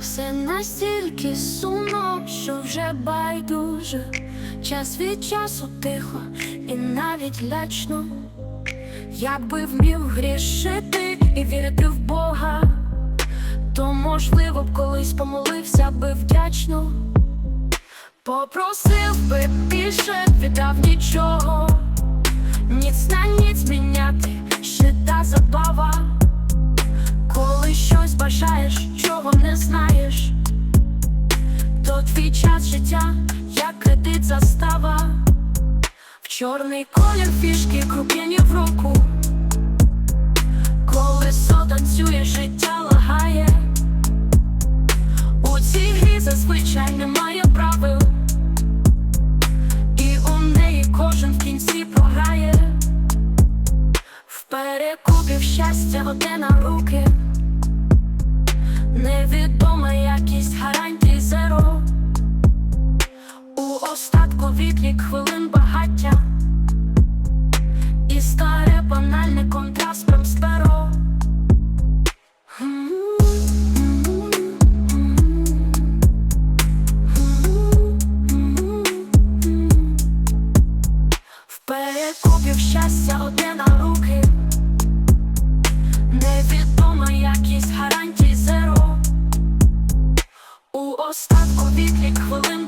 Все настільки сумно, що вже байдуже. Час від часу тихо і навіть лячно. Якби вмів грішити і вірити в Бога, то можливо б колись помолився би вдячно. Попросив би більше, віддав нічого, ніц на ніц міняти, час життя, як кредит застава, в чорний колір фішки круп'яні в руку, колесо танцює, життя лагає. У цій грі зазвичай немає правил, і у неї кожен в кінці програє. В перекупів щастя одне на руки, вогнем багаття і старе банальне контраст прям старо. Перекупів щастя одне на руки, невідома якість гарантій зеро. У остатку віклік хвилин.